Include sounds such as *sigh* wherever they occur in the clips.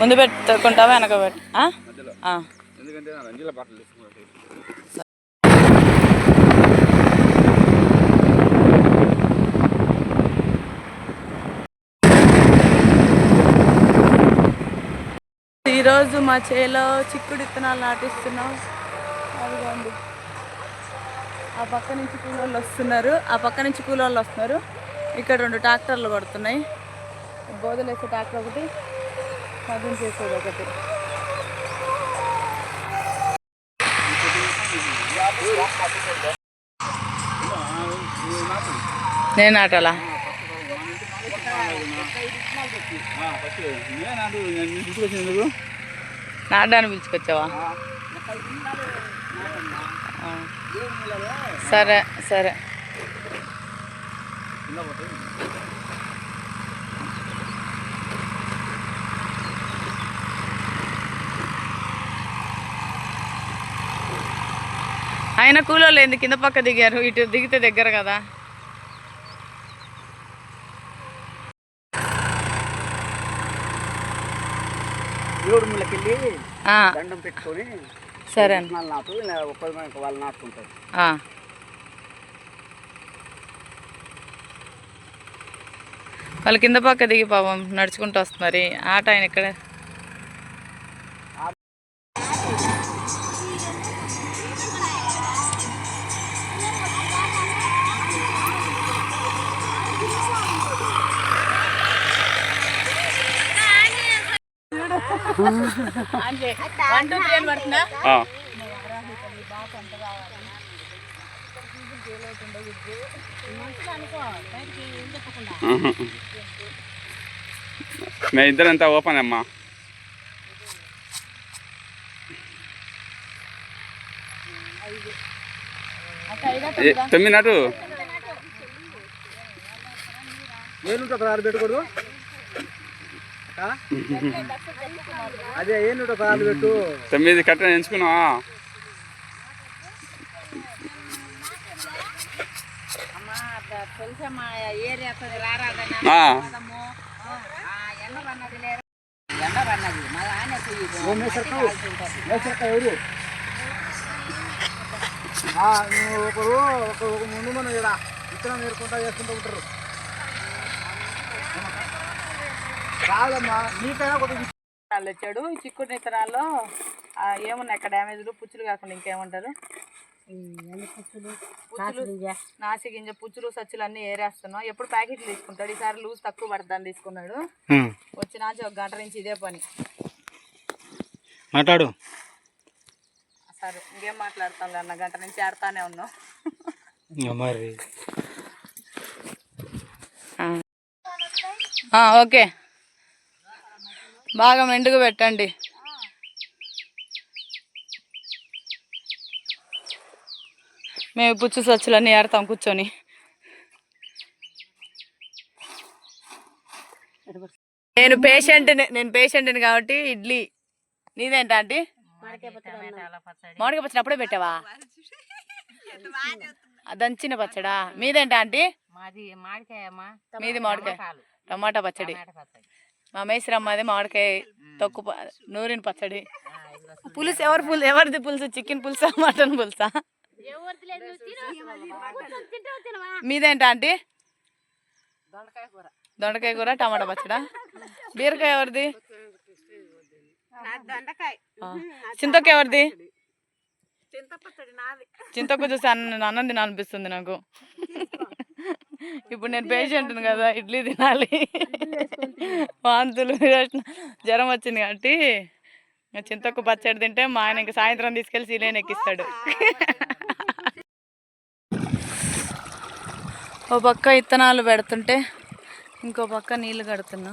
ముందు పెట్టుకుంటావా వెనక పెట్టు. ఈరోజు మా చేలో చిక్కుడు విత్తనాలు నాటిస్తున్నాం. అదిగోండి. ఆ పక్క నుంచి కూలోళ్ళు వస్తున్నారు. ఆ పక్క నుంచి కూలోళ్ళు వస్తున్నారు. ఇక్కడ రెండు ట్రాక్టర్లు కొడుతున్నాయి బోధలు వేసే ట్రాక్టర్ ఒకటి. మదిం చేసేది ఒకటి. నేను నాటాలా నాటాన్ని పిలుచుకొచ్చావా? సరే సరే. ఆయన కూలోళ్ళు ఏంది కింద పక్క దిగారు. ఇటు దిగితే దగ్గర కదా. దండం పెట్టుకొని సరే వాళ్ళు నాటు నాటుకుంటారు. వాళ్ళు కింద పక్క దిగి పాపం నడుచుకుంటూ వస్తున్నారు. ఆట ఆయన ఇక్కడ మ్మ్. మేము ఇద్దరు అంతా ఓపెన్ అమ్మా తొమ్మిది నాటు ఆ? అదే ఏనుంటే పదహారు పెట్టు. తొమ్మిది కట్ట ఎవరు? నువ్వు ఒకరు ఒక ఒక ముందు మనం ఇక్కడ విత్తనం నేర్చుకుంటా చేసుకుంటూ ఉంటారు. విత్తనాలు తెచ్చాడు. ఈ చిక్కుడు విత్తనాల్లో ఆ, ఏమున్నాయి అక్కడ డ్యామేజ్లు? పుచ్చులు కాకుండా ఇంకేమంటారు? పుచ్చులు? నాసి గింజ. పుచ్చులు సచ్చులు అన్నీ ఏరేస్తున్నాం. ఎప్పుడు ప్యాకెట్లు తీసుకుంటాడు. ఈసారి లూజ్ తక్కువ పడుతుందని తీసుకున్నాడు. వచ్చిన ఒక గంట నుంచి ఇదే పని. మాట్లాడు. సరే ఇంకేం మాట్లాడతాం అన్న గంట నుంచి ఆడుతానే ఉన్నాం. మరి. ఆ, ఓకే. బాగా మెండుగా పెట్టండి. మేము పుచ్చు సచ్చులన్నీ ఆడతాం కూర్చొని. నేను పేషెంట్ నేను పేషెంట్ని కాబట్టి ఇడ్లీ. నీదేంటా ఆంటీ? మామిడికాయ పచ్చడి అప్పుడే పెట్టావా? దంచిన పచ్చడా. మీదేంటా ఆంటీ? మాది మామిడికాయమ్మా. మీది మామిడికాయ. టమాటా పచ్చడి. మా మేసిరమ్మది మామిడికాయ తొక్కు నూరిన పచ్చడి. పులుసు ఎవరు పులుసు ఎవరిది పులుసు? చికెన్ పులుసా మటన్ పులుసా? మీదేంటా ఆంటీ? దొండకాయ కూర. దొండకాయ కూర టమాటా పచ్చడా? బీరకాయ ఎవరిది. చింతొక్కు ఎవరిది? చింతపచ్చడి నాది చింతొక్కు చూసి అన్న అన్నం తినాలనిపిస్తుంది నాకు. ఇప్పుడు నేను పేషెంట్ని కదా ఇడ్లీ తినాలి. వాంతులు జ్వరం వచ్చింది కాబట్టి ఇంకా చింతొక్కు పచ్చడి తింటే మా ఆయన ఇంకా సాయంత్రం తీసుకెళ్ళి సీలేని ఎక్కిస్తాడు ఓ పక్క ఇత్తనాలు పెడుతుంటే ఇంకో పక్క నీళ్ళు కడుతున్నా.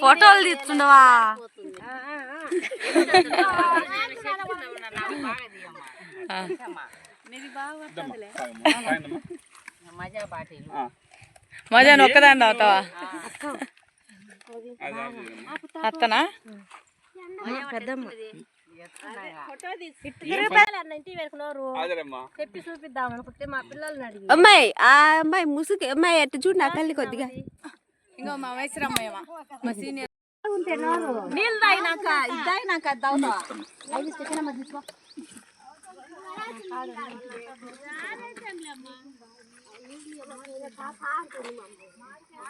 ఫోటోలు తీస్తుండవా. తాగనమ్మా. మజా ఒక్కదాన్ని అవుతావా. అత్తనా అదేలేమ్మా చెప్పి చూపిద్దాం అనుకుంటే మా పిల్లల్ని అడిగి. అమ్మాయి ఆ అమ్మాయి ముసుగు అమ్మాయి ఎట్ట చూడు నా కళ్ళి కొద్దిగా. ఇంకో మా వయసు అమ్మాయమా మా సీనియర్. నీళ్ళు తాగినాక ఇది తాగినాక అది తాగుతావా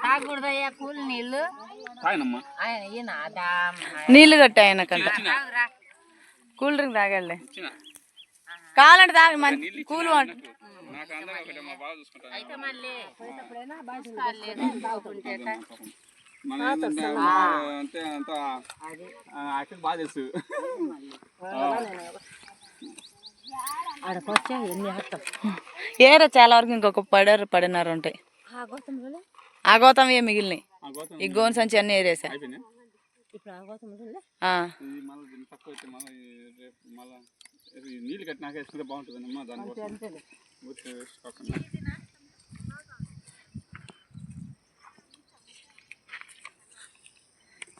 తాగకూడదయ్యా కూలి నీళ్ళు. ఆయన ఈయన అదా నీళ్ళు కట్టే ఆయనకంట. కూల్ డ్రింక్ తాగాలి కావాలంటే తాగి కూల్ అంటే అంత యాక్చువల్ బాగా తెలుసు. ఏరా చాలా వరకు ఇంకొక పడారు పడినారు ఉంటాయి. ఆ గౌతమ్ ఏ మిగిలినాయి? ఈ గోన్ సంచి అన్ని ఏరేసా?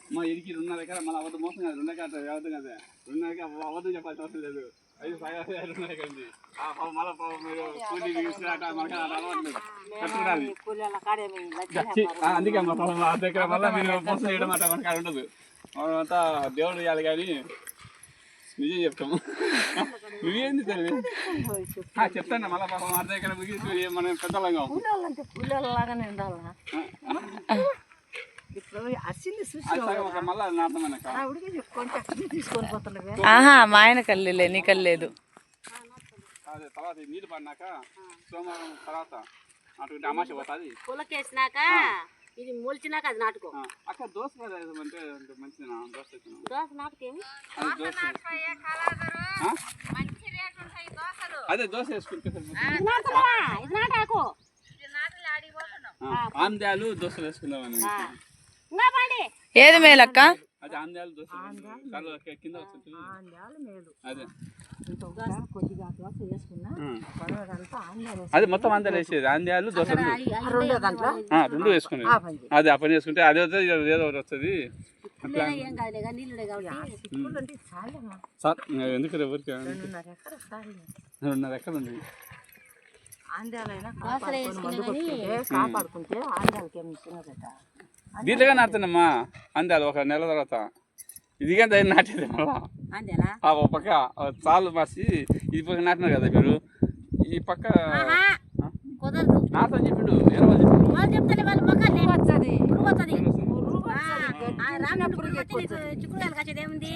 అమ్మా రెండున్నర ఎకరా మళ్ళీ మోసం కాదు. రెండు ఎకరా అబద్ధం కదా. రెండున్నర ఎకరా అబద్ధం చెప్పాల్సిన అవసరం లేదు. ఐదు సాగా రెండున్నర ఎకరా ఉంది. ఆ పాపం మళ్ళీ పాపం మీరు కూలీ తీసుకురాట మనకి అది అలవాటు లేదు కట్టుకురాలి ఛీ, ఆ, అందుకే అమ్మ దగ్గర మళ్ళీ మీరు మోసం చేయడం అట్లా మనకి అది ఉండదు. అంతా దేవుడు ఇవ్వాలి కానీ నిజం చెప్తాము నువ్వేంది తెలియదు చెప్తాను. మళ్ళీ పాపం అర్ధ ఎకరా ముగిసి మనం పెద్దలంగా అంటే కూలీలాగానే ఉండాలా? ఆహా మా ఆయన కల్లేలే నీ కల్లేదు అదే తర్వాత నీళ్ళు పడినాక సోమవారం తర్వాత అటువంటి అమాస పోతుంది. పులకేసినాక ఇది మొలిచినాక అది నాటుకో. అక్కడ దోశ కదా అంటే అంటే మంచిదేనా? దోశ దోశ నాటుకేమి? అది దోశ ఇది నాటాకు ఆంద్యాలు దోశ వేసుకుందామని. ఏది మేలక్క? అది ఆంద్యాలు దోశ కింద వస్తుంది అదే. కొద్దిగా దోశ వేసుకున్నా. అది మొత్తం ఆంధ్యాలు వేసేది. ఆంద్యాలు దోశ రెండు వేసుకునేది. అది ఆ పని చేసుకుంటే అదే వస్తుంది ఏదో ఒకటి వస్తుంది ఎందుకు ఎవరికి రెండున్నర ఎక్కడ ఉంది. ఆంధ్రాలైనా కాపాడుకుంటే నాటుతానమ్మా అందాలు ఒక నెల తర్వాత. ఇదిగా దాన్ని నాటేది మళ్ళా. ఆ ఒక పక్క ఆ చాలు మార్చి ఈ పక్క నాటినారు కదా మీరు ఈ పక్క నాటని చెప్పిండు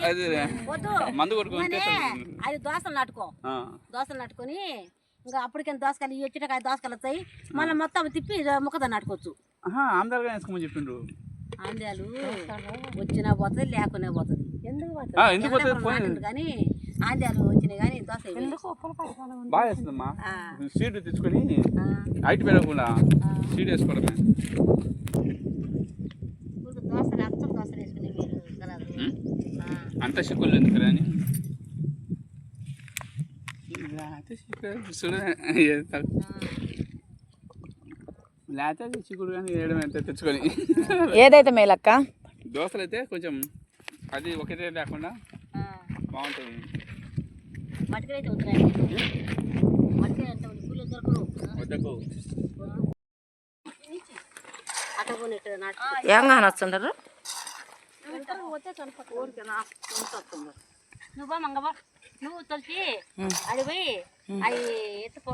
అది మందు అది దోసలు నాటుకో. ఆ. దోసలు నాటుకొని ఇంకా అప్పటికైనా దోసకాయలు ఇవి వచ్చినాక దోసకాయలు వస్తాయి. మళ్ళీ మొత్తం తిప్పి ముక్కదా నాటుకోవచ్చు. ఆంధ్రాగా వేసుకోమని చెప్పిండు ఆంధ్రాలు వచ్చినా పోతుంది లేకునే పోతుంది. ఎందుకు ఆ, ఎందుకు పోతుంది? పోయింది. కానీ ఆంధ్రాలు వచ్చినాయి కానీ దోశ ఎందుకు బాగా వేస్తుందమ్మా సీడ్ తెచ్చుకొని హైట్ పెరగకుండా సీడ్ వేసుకోవడమే. దోశలు అచ్చం దోశలు వేసుకునే మీరు కలరు ఉం? అంత చిక్కులు ఎందుకు చిక్కుడు చూడు చేస్తారు. లేకపోతే చిక్కుడు కానీ వేయడం ఎంత తెచ్చుకొని. ఏదైతే మేలక్క? దోశలు అయితే కొంచెం అది ఒకటే లేకుండా బాగుంటుంది. ఏం కానొస్తుంటారు నువ్వు మంగబా నువ్వు తొలిచి అది పోయి అవి ఎత్తుకో.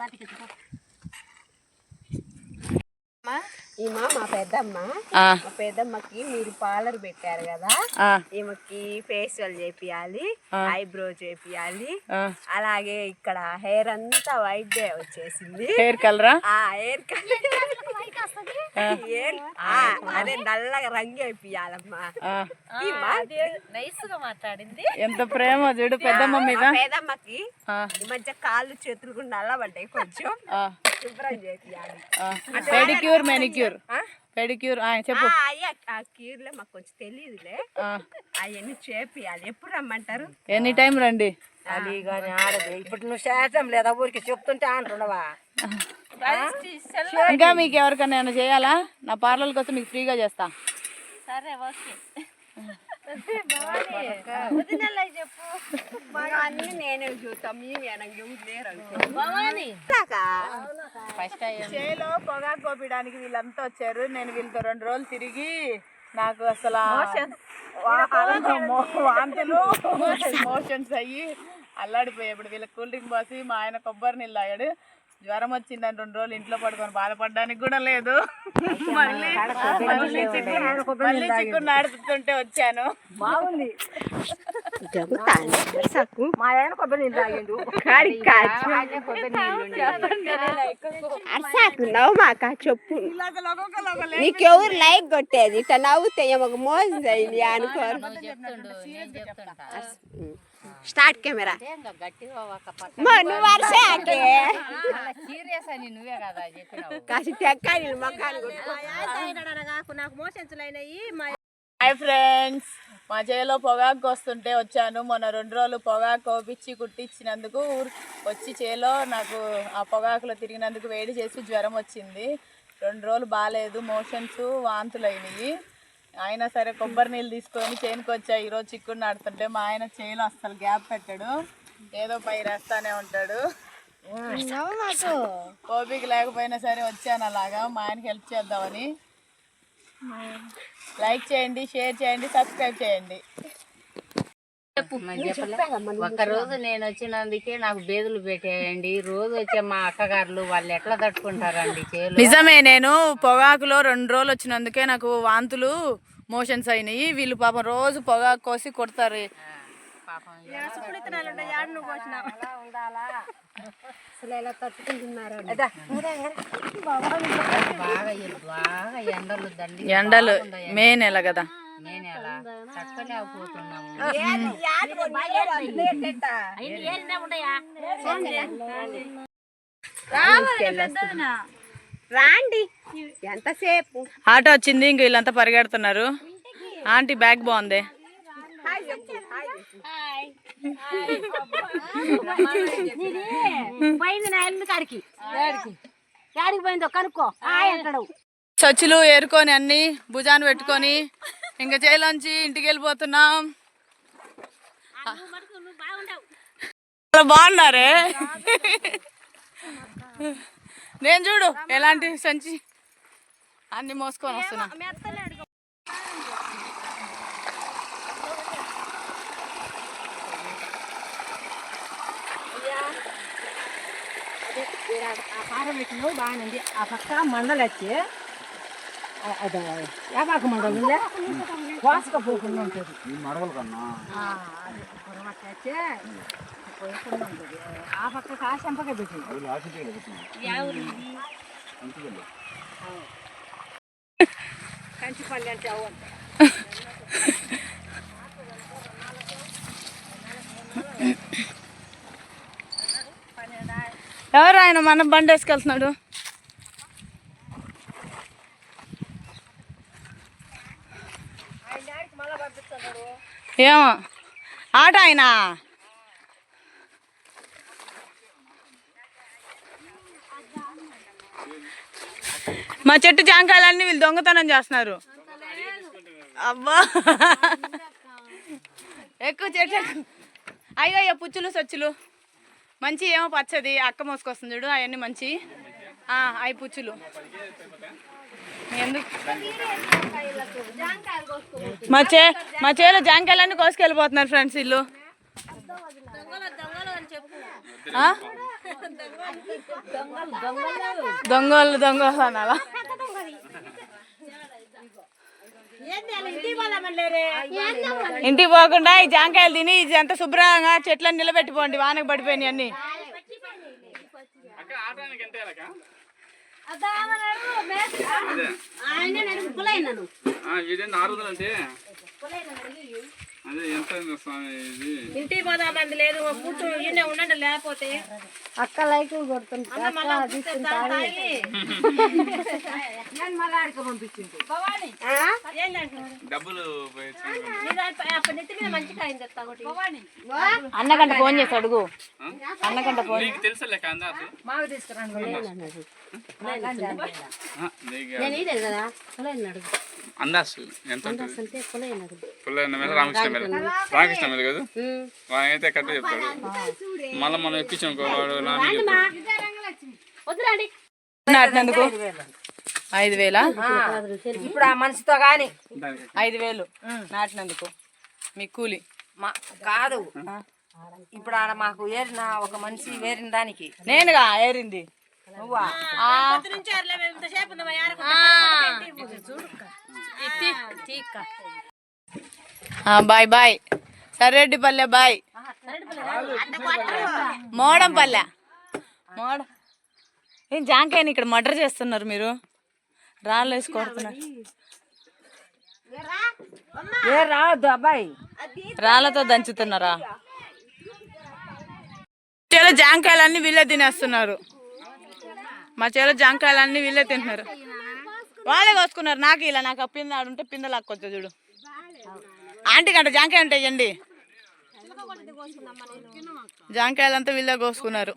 వాటికి ఎత్తుకో. ఈమె మా పెద్దమ్మ. ఆ, మా పెద్దమ్మకి మీరు పార్లర్ పెట్టారు కదా? ఈమెకి ఫేషియల్ చేపియాలి. ఐబ్రో చేపియాలి. అలాగే ఇక్కడ హెయిర్ అంతా వైట్ డే వచ్చేసింది. హెయిర్ కలరా? ఆ హెయిర్ హెయిర్ అదే నల్లగా రంగు వేపియాలమ్మా ఆ, నైస్గా మాట్లాడింది. ఎంత ప్రేమ చూడు పెద్దమ్మ మీద. మా పెద్దమ్మకి ఈ మధ్య కాళ్ళు చేతులు కూడా నల్లబడ్డాయి కొంచెం. Pedicure manicure pedicure. ఆ, చెప్పు. ఆ, అయ్యా ఆ కీర్లే మాకు కొంచెం తెలియదులే ఆ, అవన్నీ చేపియాలి? ఎప్పుడు రమ్మంటారు? ఎనీ టైం రండి. అది కానీ ఆడదు. ఇప్పుడు నువ్వు చేయటం లేదా ఊరికి చెప్తుంటే అంటున్నావా ఇంకా మీకు ఎవరికైనా చేయాలా? నా పార్లర్కి వస్తే మీకు ఫ్రీగా చేస్తా. సరే ఓకే. చూస్తాం లేరు చేలో పొగాకు కోపించడానికి వీళ్ళంతా వచ్చారు నేను వీళ్ళతో రెండు రోజులు తిరిగి నాకు అసలు వాంతులు మోషన్స్ అయ్యి అల్లాడిపోయాడు ఇప్పుడు వీళ్ళకి కూల్ డ్రింక్ పోసి మా ఆయన కొబ్బరి నీళ్ళు తాగాడు జ్వరం వచ్చిందని రెండు రోజులు ఇంట్లో పడుకొని బాధపడడానికి కూడా లేదు. మళ్ళీ మళ్ళీ చిక్కుడు మళ్ళీ చిక్కుడు నాడుతుంటే వచ్చాను. మా ఆయన కొబ్బరి నీళ్ళు తాగిండు. అర్సాకు నవ్వుమాక చెప్పు. నీకెవరు లైక్ కొట్టేది? ఇట్లా నవ్వుతే ఒక మోసం అయింది అనుకోరు స్టార్ట్ కెమెరా. నువ్వు అర్సాకే కాసి తెక్కాలి మొక్కాలు కొట్టుకో. నాకు? మోషన్స్ అయినాయి మా హాయ్ ఫ్రెండ్స్. మా చేలో పొగాకు వస్తుంటే వచ్చాను. మొన్న రెండు రోజులు పొగాకు కోపించి కుట్టించినందుకు ఊరు వచ్చి చేలో నాకు ఆ పొగాకులో తిరిగినందుకు వేడి చేసి జ్వరం వచ్చింది. రెండు రోజులు బాగాలేదు మోషన్స్ వాంతులు అయినాయి అయినా సరే కొబ్బరి నీళ్ళు తీసుకొని చేనుకు వచ్చా. ఈరోజు చిక్కుడు నాడుతుంటే మా ఆయన చేలో అస్సలు గ్యాప్ పెట్టాడు. ఏదో పై వేస్తానే ఉంటాడు. ఓపిక లేకపోయినా సరే వచ్చాను అలాగా. మా ఆయనకి హెల్ప్ చేద్దామని. లైక్ చేయండి షేర్ చేయండి సబ్స్క్రైబ్ చేయండి. ఒక్క రోజు నేను వచ్చినందుకే నాకు బేదులు పెట్టేయండి. రోజు వచ్చే మా అక్కగారులు వాళ్ళు ఎట్లా తట్టుకుంటారండి నిజమే నేను పొగాకులో రెండు రోజులు వచ్చినందుకే నాకు వాంతులు మోషన్స్ అయినాయి. వీళ్ళు పాపం రోజు పొగాకు కోసి కొడతారు. పాపం అసలు ఎలా తట్టుకుంటున్నారు బాగా బాగా ఎండలు దండి. ఎండలు మే నెల కదా. నేను ఎలా రాండి ఎంతసేపు ఆటో వచ్చింది ఇంక వీళ్ళంతా పరిగెడుతున్నారు ఆంటీ బ్యాగ్ బాగుంది పోయింది నా ఇల్లు కాడికి యాడికి పోయిందో కనుక్కో అంటాడు చచ్చులు ఏరుకొని అన్ని భుజాన్ని పెట్టుకొని ఇంకా చేలోంచి ఇంటికి వెళ్ళిపోతున్నాం. చాలా బాగున్నారే? నేను చూడు ఎలాంటి సంచి? అన్ని మోసుకొని వస్తున్నా. ఆ కారం పెట్టినవు బాగానే ఉంది. ఆ పక్క మండలు వచ్చి అదే యాపాకు మండలం ఉందా వాసుక పోకుండా ఉంటుంది మడవలు కన్నా పోయకుండా ఉంటుంది ఆ పక్క కాశంపక పెట్టింది పెట్టింది కంచిపల్లి అంటే ఎవరు ఆయన మన బండి వేసుకెళ్తున్నాడు? ఏమో. ఆట ఆయన మా చెట్టు జాంకాయలన్నీ వీళ్ళు దొంగతనం చేస్తున్నారు. అబ్బా. ఎక్కువ చెట్లు అయ్యో పుచ్చులు సొచ్చులు. మంచి ఏమో పచ్చది అక్క మోసుకొస్తుంది చూడు అవన్నీ మంచి. అవి పుచ్చులు. మా చే మా చేలో జాంకాయలన్నీ కోసుకెళ్ళిపోతున్నారు ఫ్రెండ్స్ ఆ? దొంగలు దొంగలు అనాలా ఇంటికి పోకుండా ఈ జాంకాయలు తిని ఇది అంతా శుభ్రంగా చెట్లను నిలబెట్టిపోండి వానకు పడిపోయినాయి అన్ని. అక్క ఆటానికి ఎంత వేయాలక్క? ఆ, ఇదేంటి ఆరు వందలు అంటే? లేదు కూర్చొని ఈయనే ఉండండి లేకపోతే. అక్క లైకులు కొడుతుంది. అన్నకంట ఫోన్ చేసి అడుగు. అన్నకంట ఫోన్. నేను ఇదే కదా? అడుగు. అందాసు ఎంత ఉంటుంది? మీద రామకృష్ణ మీద రామకృష్ణ మీద కదా? వాడైతే కరెక్ట్ చెప్తాడు. మళ్ళీ మనం ఎక్కించాం వాడు నాటినందుకు ఐదు వేలా. ఇప్పుడు ఆ మనిషితో గాని దానికి ఐదు వేలు. నాటినందుకు మీ కూలి. మా కాదు. ఇప్పుడు ఆడ మాకు ఏరిన ఒక మనిషి వేరిన దానికి. నేనుగా ఏరింది. బాయ్ బాయ్. సర్రెడ్డిపల్లె బాయ్. మోడంపల్లె మోడ ఏం జాంకాయని ఇక్కడ మర్డర్ చేస్తున్నారు మీరు? రాళ్ళు వేసి కొడుతున్నారు ఏ రావద్దు అబ్బాయి. రాళ్ళతో దంచుతున్నారా? జాంకాయలన్నీ వీళ్ళే తినేస్తున్నారు. మా చేలో జంకాయలన్నీ వీళ్ళే తింటున్నారు. వాళ్ళే కోసుకున్నారు. నాకు ఇలా నాకు ఆ పింద ఆడుంటే పింద లాక్కొచ్చా చూడు. ఆంటీ కంటే జాంకాయ ఉంటాయండి జాంకాయలంతా వీళ్ళే కోసుకున్నారు.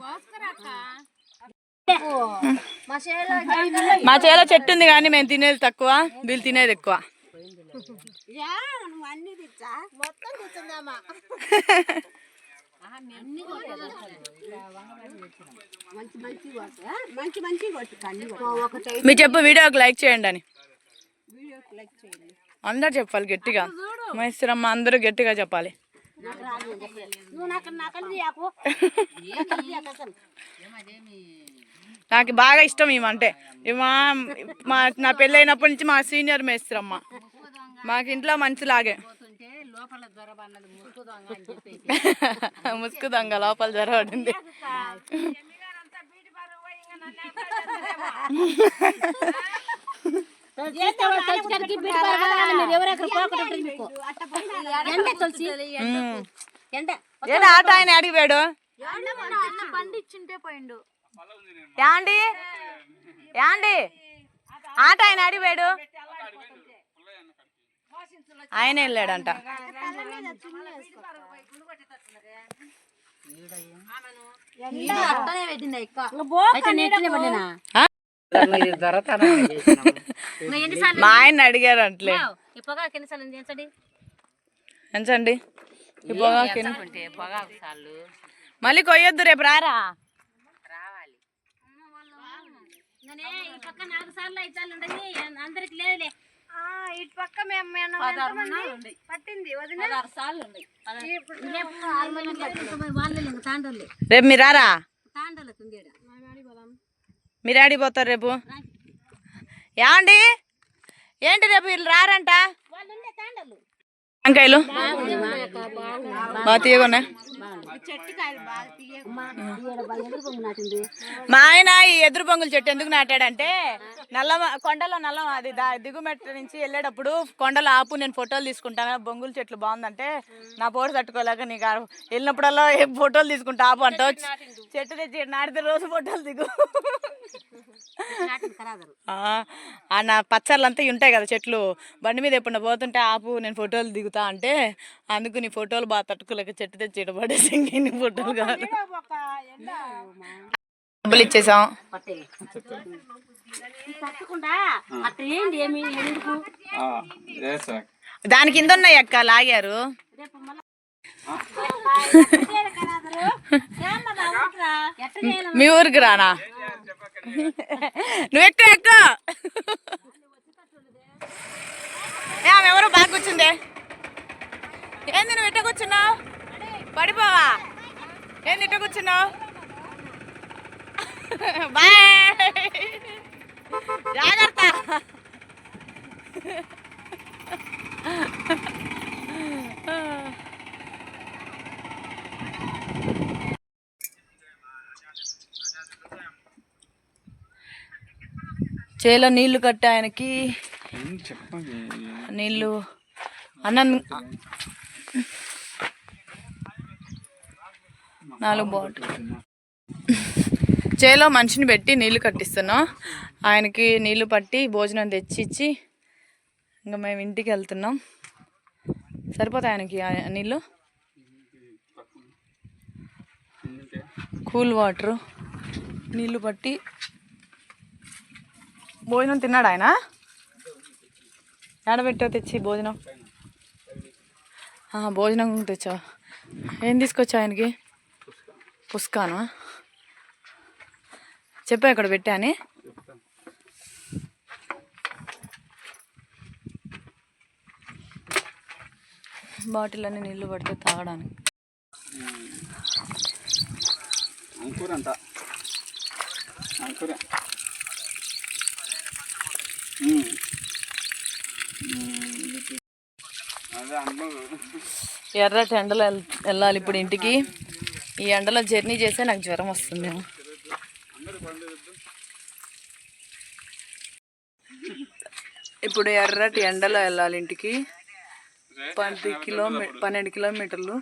మా చేలో చెట్టు ఉంది కానీ మేము తినేది తక్కువ వీళ్ళు తినేది ఎక్కువ. తెచ్చా? మొత్తం తెచ్చిందామా మంచి మంచి కొట్టు. ఆ? మంచి మంచి కొట్టు. కన్ని ఒకటి మీ చెప్పు వీడియోకి లైక్ చేయండి అని. వీడియోకి లైక్ చేయండి. అందరు చెప్పాలి గట్టిగా. మైసరమ్మ అందరూ గట్టిగా చెప్పాలి. నాకు బాగా ఇష్టం ఈమంటే ఈమె మా నా పెళ్ళి అయినప్పటి నుంచి మా సీనియర్ మేస్త్రమ్మ మాకు ఇంట్లో మంచిలాగే. లోపల దొరబన్నది ముసుగు దొంగ అని చెప్పేసి. *laughs* ముసుగు దొంగ లోపల జరగడింది ఏంటి ఆట ఆయన అడిగిపోయాడు? యాండి? యాండి? ఆట ఆయన అడిగిపోయాడు ఆయన వెళ్ళాడంట అట్టనే పెట్టింది అక్క అయితే నెట్టినే పడినా ఆ? మీరు దొరతనం చేసినాము ఎన్నిసార్లు మా ఆయన అడిగారు అంటలే ఈ పొగాకు ఎన్నిసార్లు చేసండి ఎంచండి మళ్ళీ కొయ్యొద్దు రేపు రారా? రావాలి. ఇటు పక్క మేము పట్టింది వదిన? పదహారు సార్లు ఉంది. రేపు రేపు మీరు ఆడిపోతారు రేపు యాండి ఏంటి రేపు వీళ్ళు రారంట? వంకాయలు? బాగా తీయగున్నాయి మా ఆయన ఈ ఎదురు బొంగుల చెట్టు ఎందుకు నాటాడంటే నల్ల కొండలో నల్ల అది దా- దిగుమెట్ట నుంచి వెళ్ళేటప్పుడు కొండలో ఆపు నేను ఫోటోలు తీసుకుంటాను. బొంగుల చెట్లు బాగుందంటే నా ఫోటో తట్టుకోలేక నీకు వెళ్ళినప్పుడల్లా ఏ ఫోటోలు తీసుకుంటా ఆపు అంటావు. చెట్టు తెచ్చి నాటితే రోజు ఫోటోలు దిగు. ఆ, ఆ నా పచ్చర్లంతా ఇవి ఉంటాయి కదా చెట్లు. బండి మీద ఎప్పుడు పోతుంటే ఆపు నేను ఫోటోలు దిగుతా అంటే అందుకు నీ ఫోటోలు బాగా తట్టుకోలేక చెట్టు తెచ్చి ఇడ పడేసి నీ ఫోటోలు కాదు. డబ్బులు ఇచ్చేసాం. దాని కింద ఉన్నాయి అక్క లాగారు. మీ ఊరికి రానా? నువ్వు ఎక్కువ ఎక్కువ ఆమె బాగా కూర్చుందే? ఏంది నువ్వు ఇట్ట కూర్చున్నావు? పడిపోవా? ఏంది ఇట్ట కూర్చున్నావు? బాయ్. జాగ్రత్త. చేలో నీళ్ళు కట్టి ఆయనకి నీళ్ళు అన్నం నాలుగు బాటిల్ చేలో మనిషిని పెట్టి నీళ్ళు కట్టిస్తున్నాం. ఆయనకి నీళ్ళు పట్టి భోజనం తెచ్చి ఇచ్చి ఇంకా మేము ఇంటికి వెళ్తున్నాం. సరిపోతాయి ఆయనకి నీళ్ళు కూల్ వాటరు. నీళ్ళు పట్టి భోజనం తిన్నాడు ఆయన? ఏడబెట్టావు తెచ్చి భోజనం. భోజనం తెచ్చా. ఏం తీసుకొచ్చా ఆయనకి? పుస్కాను? చెప్పా ఇక్కడ పెట్టా అని. బాటిల్ అన్ని నీళ్ళు పడితే తాగడానికి. అంకురంట. అంకురే అదే అన్నం ఎర్రటి ఎండలు వెళ్ళాలి ఇప్పుడు ఇంటికి. ఈ ఎండలో జర్నీ చేస్తే నాకు జ్వరం వస్తుంది. ఇప్పుడు ఎర్రటి ఎండలో వెళ్ళాలి ఇంటికి. పది కిలోమీ పన్నెండు కిలోమీటర్లు.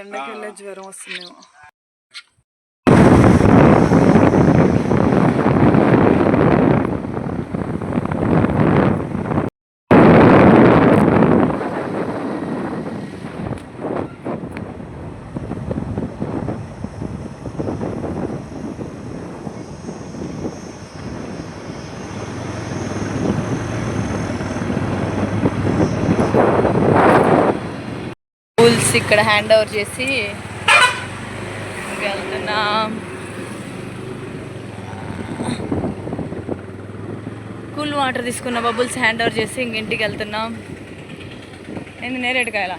ఎండకి వెళ్ళే జ్వరం వస్తుందేమో బుక్స్ ఇక్కడ హ్యాండ్ ఓవర్ చేసి వెళ్తున్నాం కూల్ వాటర్ తీసుకున్న బబుల్స్ హ్యాండ్ ఓవర్ చేసి ఇంక ఇంటికి వెళ్తున్నాం. ఏంది నేరేడుకాయలా?